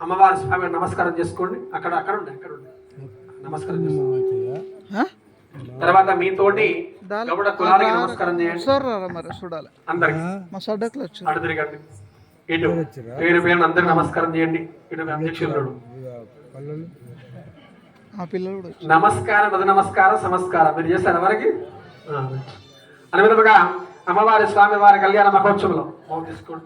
అమ్మవారి స్వామి నమస్కారం చేసుకోండి. అక్కడ అక్కడ ఉండి అక్కడ ఉండి నమస్కారం చేసుకోండి. తర్వాత మీతోటి గౌడ నమస్కారం చేయండి. మరి చూడాలి. అందరికి. మా సడ్డకులు వచ్చి అటు తిరగండి. ఇటు. పేరు పేరు అందరికి నమస్కారం చేయండి. ఇటు పిల్లలు? నమస్కారం నమస్కారం సమస్కారం మీరు చేస్తారు ఎవరికి? అని విధముగా అమ్మవారి స్వామి వారి కళ్యాణ మహోత్సవంలో. ఓం తీసుకోండి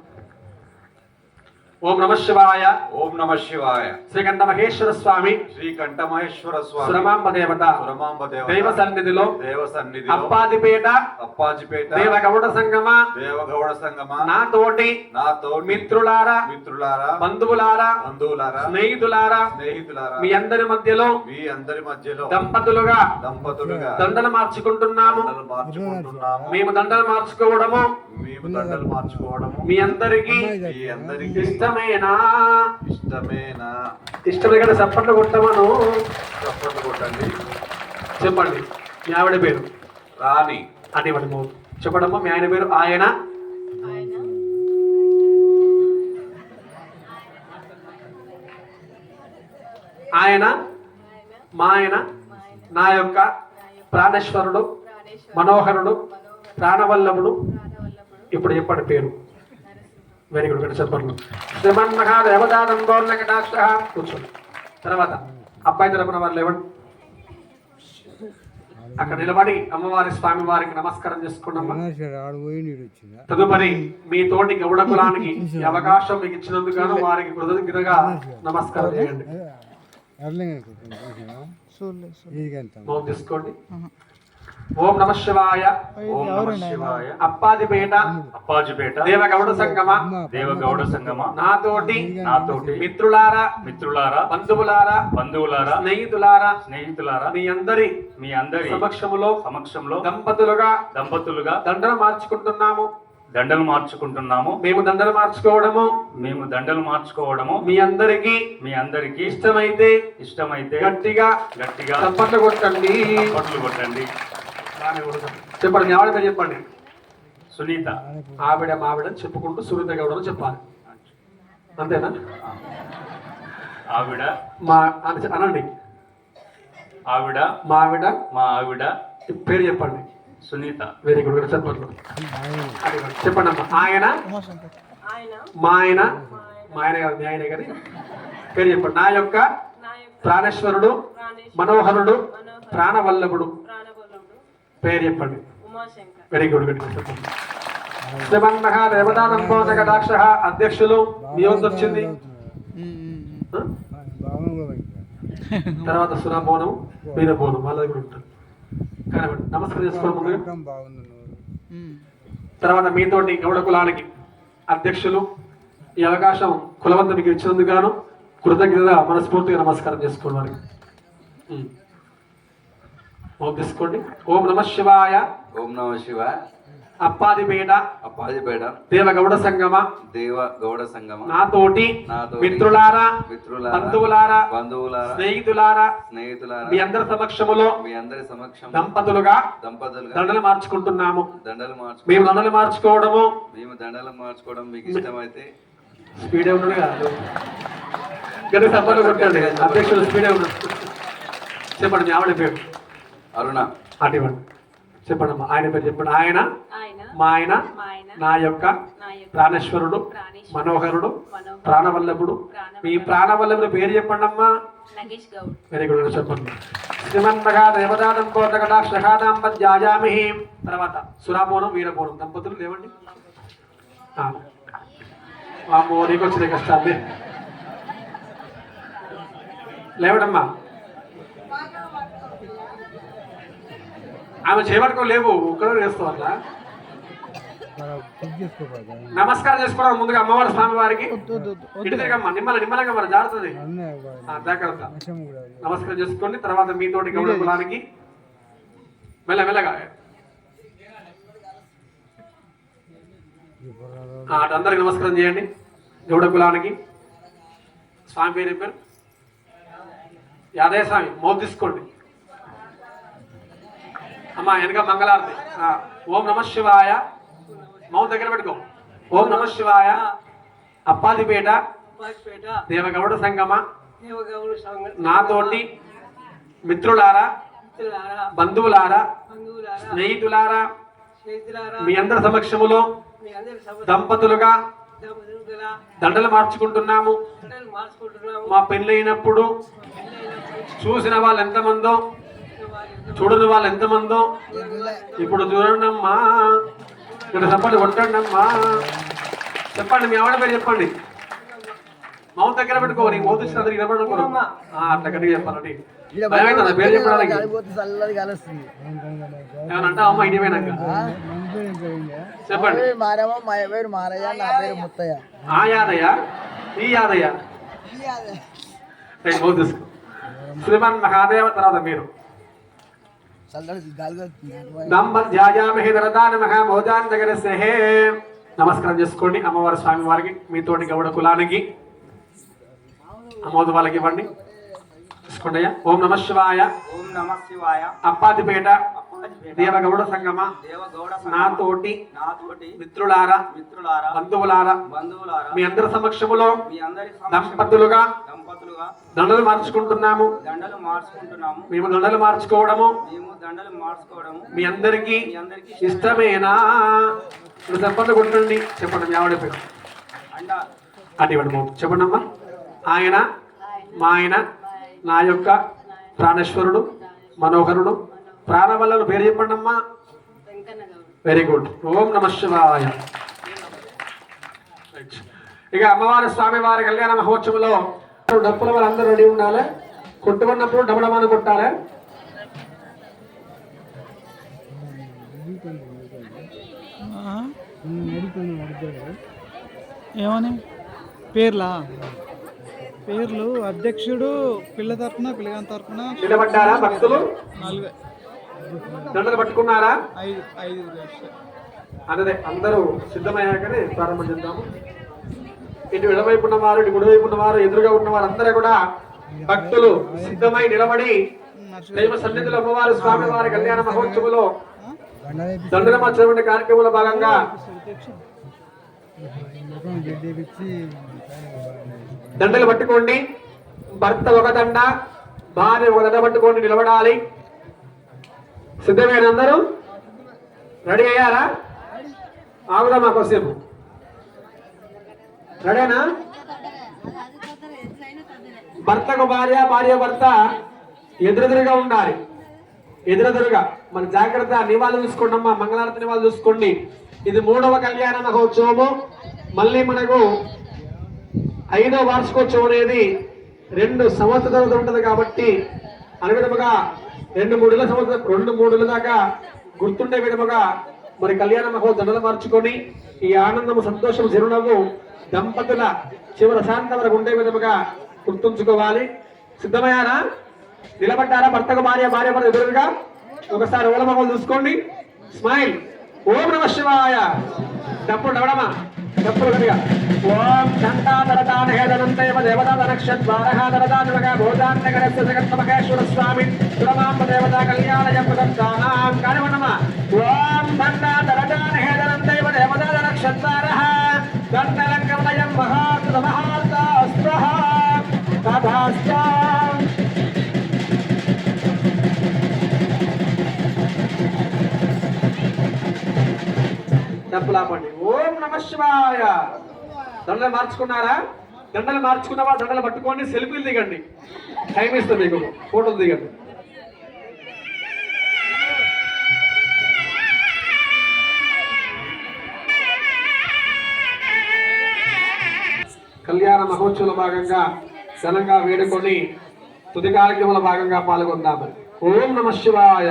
ఓం నమ శివాయ. ఓం నమ శివాయ. శ్రీకంఠ మహేశ్వర స్వామి శ్రీ కంఠమహేశ్వర స్వామి సురమాంబ దేవత సురమాంబ దేవత దైవ సన్నిధిలో దేవ సన్నిధిలో అప్పాదిపేట. అప్పాజిపేట దేవ గౌడ సంగమ. దేవగౌడ సంగమ నాతోటి నాతో మిత్రులారా. మిత్రులారా. బంధువులారా. బంధువులారా. స్నేహితులారా. స్నేహితులారా. మీ అందరి మధ్యలో. మీ అందరి మధ్యలో. దంపతులుగా. దంపతులుగా. దండలు మార్చుకుంటున్నాము. దండలు మార్చుకుంటున్నాము. మేము దండలు మార్చుకోవడము. మేము దండలు మార్చుకోవడము. మీ అందరికి మీ అందరికి ఇష్టమేనా? ఇష్టమేనా? ఇష్టమే కదా చప్పట్లు కొట్టమను. చప్పట్లు కొట్టండి. చెప్పండి మీ ఆవిడ పేరు? రాణి. అని ఇవ్వండి చెప్పడమ్మా మీ ఆయన పేరు? ఆయన? ఆయన? మా ఆయన? నా యొక్క ప్రాణేశ్వరుడు మనోహరుడు ప్రాణవల్లభుడు ఇప్పుడు చెప్పండి పేరు. వెరీ గుడ్ గట్టి చెప్పండి శ్రీమన్మహా దేవదానందోర్లకటాక్ష కూర్చోండి తర్వాత అబ్బాయి తరపున వారు లేవండి. అక్కడ నిలబడి అమ్మవారి స్వామి వారికి నమస్కారం వచ్చిందా తదుపరి మీ తోటి గౌడ కులానికి ఈ అవకాశం మీకు ఇచ్చినందుకు గాను వారికి కృతజ్ఞతగా నమస్కారం చేయండి. తీసుకోండి. ఓం నమ శివాయ. ఓం నమ శివాయ. అప్పాదిపేట. అప్పాజిపేట దేవ గౌడ సంగమ దేవగౌడ సంగమ. నాతోటి. నాతోటి. మిత్రులారా. మిత్రులారా. బంధువులారా. బంధువులారా. స్నేహితులారా. స్నేహితులారా. మీ అందరి. మీ అందరి. సమక్షములో. సమక్షంలో. దంపతులుగా. దంపతులుగా. దండలు మార్చుకుంటున్నాము. దండలు మార్చుకుంటున్నాము. మేము దండలు మార్చుకోవడము. మేము దండలు మార్చుకోవడము. మీ అందరికి. మీ అందరికి. ఇష్టమైతే. ఇష్టమైతే. గట్టిగా. గట్టిగా. కొట్టండి. కొట్టండి. చెప్పండి మీ ఆవిడ పేరు చెప్పండి. సునీత. ఆవిడ మావిడ అని చెప్పుకుంటూ సునీత గౌడ చెప్పాలి. అంతేనా? ఆవిడ. మా అని అనండి. ఆవిడ. మావిడ. మా ఆవిడ. పేరు చెప్పండి. సునీత. వెరీ గుడ్ చెప్పండి. అది కాదు. చెప్పండి అమ్మా. ఆయన? మా ఆయన? మా ఆయన కాదు మీ ఆయన కానీ. పేరు చెప్పండి. నా యొక్క ప్రాణేశ్వరుడు మనోహరుడు ప్రాణవల్లభుడు. పేరు చెప్పండి. వెరీ గుడ్ గుడ్ చెప్పండి శ్రీమన్మహ దేవదానంబోధకటాక్ష అధ్యక్షులు మీ వంతు వచ్చింది. తర్వాత సురాబోనం వీర బోనం వాళ్ళది కూడా ఉంటుంది కానీ నమస్కారం ఉమ్. తర్వాత మీతోటి గౌడ కులానికి అధ్యక్షులు. ఈ అవకాశం కులవంత మీకు ఇచ్చినందుకు గాను కృతజ్ఞతగా మనస్ఫూర్తిగా నమస్కారం చేసుకోండి వారికి ఉమ్. ఓం తీసుకోండి. ఓం నమ శివాయ. ఓం నమ శివాయ. అప్పాదిపేట. అప్పాజిపేట దేవ గౌడ సంగమ. దేవ గౌడ సంగమ నాతోటి నాతోటి మిత్రులారా మిత్రులారా బంధువులారా బంధువులారా స్నేహితులారా స్నేహితులారా మీ అందరి సమక్షములో మీ అందరి సమక్షం దంపతులుగా దంపతులుగా దండలు మార్చుకుంటున్నాము. దండలు మార్చుకో మేము దండలు మార్చుకోవడము. మేము దండలు మార్చుకోవడం మీకు ఇష్టమైతే స్పీడే ఉన్నాడు కాదు. గది సభలు కొట్టండి. అధ్యక్షుడు స్పీడే ఉన్నాడు చెప్పండి మీ ఆవిడ పేరు. అరుణ. అటు ఇవ్వండి చెప్పండి అమ్మా ఆయన పేరు చెప్పండి. ఆయన? ఆయన. మా ఆయన? మా నా యొక్క ప్రాణేశ్వరుడు మనోహరుడు ప్రాణవల్లభుడు. మీ ప్రాణవల్లభుడు. పేరు చెప్పండి అమ్మా వెరీ గుడ్ చెప్పండి. శ్రీమన్మగా దేవదానం కోటకటాక్షాదాం జాయామి తర్వాత సురామోనం వీరమోనం దంపతులు లేవండి? ఆ. వామ్మో నీకు వచ్చిన కష్టాన్ని లేవడమ్మా. ఆమె చేపట్టుకో లేవు ఒక్కడో అట్లా? బుక్ చేసుకోపోతా నమస్కారం చేసుకోవడం ముందుగా అమ్మవారి స్వామి వారికి. వద్దు, వద్దు, వద్దు. ఇటు తిరగమ్మా నిమ్మల నిమ్మలంగా మరి ఆ, జాగ్రత్త. నమస్కారం చేసుకోండి తర్వాత మీతోటి గౌడ కులానికి. మెల్ల మెల్లగా. అందరికి నమస్కారం చేయండి. గౌడ కులానికి. స్వామి పేరు పేరు యాదయ్య స్వామి మౌత్ తీసుకోండి. అమ్మా వెనక మంగళారతి. ఓం నమ శివాయ. మౌత్ దగ్గర పెట్టుకో. ఓం నమ శివాయ. అప్పాదిపేట. దేవగౌడ సంగమ. నాతోటి మిత్రులారా మిత్రులారా. బంధువులారా స్నేహితులారా మీ అందరి సమక్షములో దంపతులుగా దండలు మార్చుకుంటున్నాము. మా పెళ్ళైనప్పుడు చూసిన వాళ్ళు ఎంతమందో చూడని వాళ్ళు ఎంతమందో? ఇప్పుడు చూడండి అమ్మా ఇక్కడ చెప్పండి కొట్టండి అమ్మా చెప్పండి మీ ఆవిడ పేరు చెప్పండి. మౌత్ దగ్గర పెట్టుకో నీకు మౌత్ వచ్చిన దగ్గర నిలబడుకో అట్లా గట్టిగా చెప్పాలండి పేరు చెప్పడానికి. అమ్మా ఇంటి పోయినాక? చెప్పండి. మారేమో మా పేరు మారయ్య నా పేరు ముత్తయ్య. ఆ యాదయ్య? ఈ యాదయ్య? మౌత్ తీసుకో శ్రీమాన్ మహాదేవ తర్వాత మీరు. మహామోదాన్ దగ్గర నమస్కారం చేసుకోండి. అమ్మవారి స్వామి వారికి మీతోటి గౌడ కులానికి. అమోద వాళ్ళకి ఇవ్వండి. తీసుకోండి అయ్యా. ఓం నమ శివాయ. ఓం నమ శివాయ. అప్పాదిపేట. దేవగౌడ సంగమ. దేవగౌడ నాతోటి నాతోటి మిత్రులారా మిత్రులారా బంధువులారా బంధువులారా మీ అందరి సమక్షములో మీ అందరి దంపతులుగా దండలు మార్చుకుంటున్నాము. దండలు మార్చుకుంటున్నాము. మేము దండలు మార్చుకోవడము. మేము దండలు మార్చుకోవడము. మీ అందరికీ ఇష్టమేనా? ఇప్పుడు చెప్పండి కొట్టండి. చెప్పండి మీ ఆవిడ పేరు. అండ. అంటే ఇవ్వండి చెప్పండి అమ్మా. ఆయన మా ఆయన నా యొక్క ప్రాణేశ్వరుడు మనోహరుడు. ప్రాణవల్లను పేరు చెప్పండి అమ్మా. వెరీ గుడ్ ఓం నమ శివాయ. ఇక అమ్మవారి స్వామి వారి కళ్యాణ మహోత్సవంలో డప్పుల వాళ్ళందరూ రెడీ ఉండాలి. కొట్టుకున్నప్పుడు డబ్బులమాన కొట్టాలి. ఏమని? పేర్లా? పేర్లు అధ్యక్షుడు పిల్ల తరపున పిల్లగాని తరపున నిలబడ్డారా భక్తులు? దండలు పట్టుకున్నారా? ఐదు ఐదు. అదే అందరూ సిద్ధమయ్యాకనే ప్రారంభం చేద్దాము. ఇటు ఎడవైపు ఉన్నవారు ఇటు గుడివైపు ఉన్నవారు ఎదురుగా ఉన్నవారు అందరూ కూడా భక్తులు సిద్ధమై నిలబడి దైవ సన్నిధిలో అమ్మవారు స్వామి వారి కళ్యాణ మహోత్సవంలో దండల కార్యక్రమంలో భాగంగా. దండలు పట్టుకోండి. భర్త ఒక దండ భార్య ఒక దండ పట్టుకోండి నిలబడాలి. సిద్ధమైన అందరూ? రెడీ అయ్యారా? ఆగుదా మాకు సేపు సరేనా భర్తకు భార్య భార్య భర్త ఎదురెదురుగా ఉండాలి. ఎదురెదురుగా. మన జాగ్రత్త నివాళులు చూసుకోండి అమ్మా మంగళారతి నివాళులు చూసుకోండి. ఇది మూడవ కళ్యాణ మహోత్సవము. మళ్ళీ మనకు ఐదవ వార్షికోత్సవం అనేది రెండు సంవత్సరాలతో ఉంటుంది కాబట్టి అనే విధముగా రెండు మూడుల సంవత్సరం రెండు మూడుల దాకా గుర్తుండే విధముగా మరి కళ్యాణ మహో దండలు మార్చుకొని ఈ ఆనందము సంతోషము చిరునవ్వు దంపతుల చివరి శాంతం వరకు ఉండే విధముగా గుర్తుంచుకోవాలి. సిద్ధమయ్యారా? నిలబడ్డారా? భర్తకు భార్య భార్య భర్త ఎదురుగా. ఒకసారి ఓలమహోలు చూసుకోండి. స్మైల్. ఓం నమ శివాయ. డప్పుడు డవడమా డప్పుడు గట్టిగా ఓం ఘంటాధరదాన హేదనంతైవ దేవతా నక్షద్వారః దరదానుగా భోజాన్నగరస్య జగన్మహేశ్వర స్వామి సురమాంబ దేవతా కళ్యాణయ ప్రదత్తానాం. కానివన్నమా ఓం ఘంటాధరదాన హేదనంతైవ దేవతా నక్షద్వారః దండలంకమయం మహాత్మ మహాత్మాస్త్రః తథాస్తా డబ్బులాపండి ఓం నమ శివాయ దండలు మార్చుకున్నారా? దండలు మార్చుకున్నావా దండలు పట్టుకోండి సెల్ఫీలు దిగండి. టైం ఇస్తాం మీకు. ఫోటోలు దిగండి. కళ్యాణ మహోత్సవంలో భాగంగా ఘనంగా వేడుకొని తుది కార్యక్రమంలో భాగంగా పాల్గొందాము. ఓం నమ శివాయ.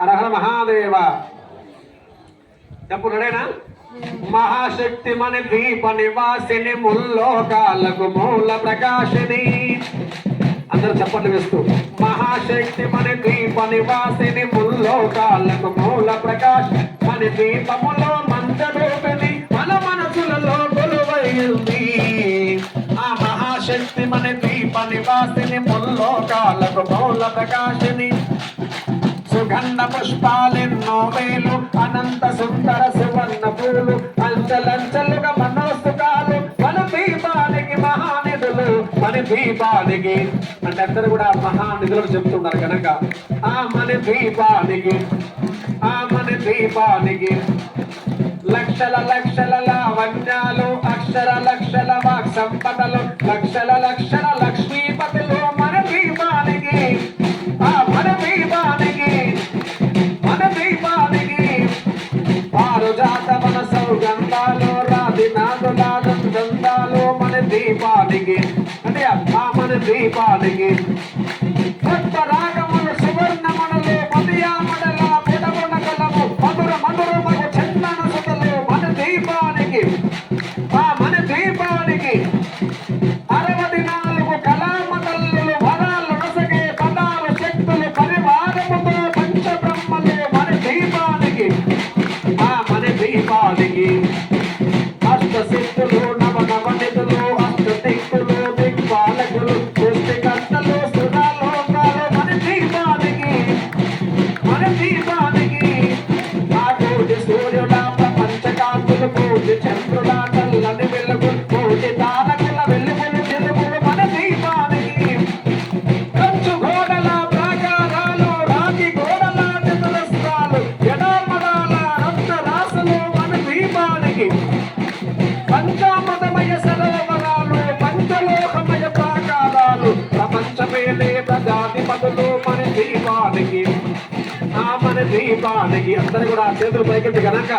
అర్హర మహాదేవ. చెప్పు రెడేనా? మహాశక్తి మన దీప నివాసిని ముల్లోకాలకు మూల ప్రకాశిని. అందరూ చప్పట్లు వేస్తూ మహాశక్తి మన దీప నివాసిని ముల్లోకాలకు మూల ప్రకాశ మన దీపములో మంత్రరూపిణి మన మనసులలో కొలువైంది. లక్ష్మిమణి దీప నివాసిని ముల్లోకాలకు మౌల ప్రకాశిని. సుగంధ పుష్పాలెన్నో వేలు అనంత సుందర సువర్ణ పూలు అంచలంచలుగా మనోసుకాలు మన దీపానికి మహానిధులు మన దీపానికి. అంటే అందరు కూడా మహానిధులు చెప్తున్నారు కనుక. ఆ మన దీపానికి ఆ మన దీపానికి లక్షల లక్షల లావణ్యాలు లక్షల లక్షల వాక్ సంపదలు లక్షల లక్షల లక్ష్మీపతులు మన దీపానికి. ఆ మన దీపానికి మన దీపానికి. పారుజాత మన సౌగంధాలు రాతి నాదులాలు గంధాలు మన దీపానికి. అంటే ఆ మన దీపానికి. చేయి ఇద్దాం అందరికీ కూడా చేతులు పైకెత్తి కనుక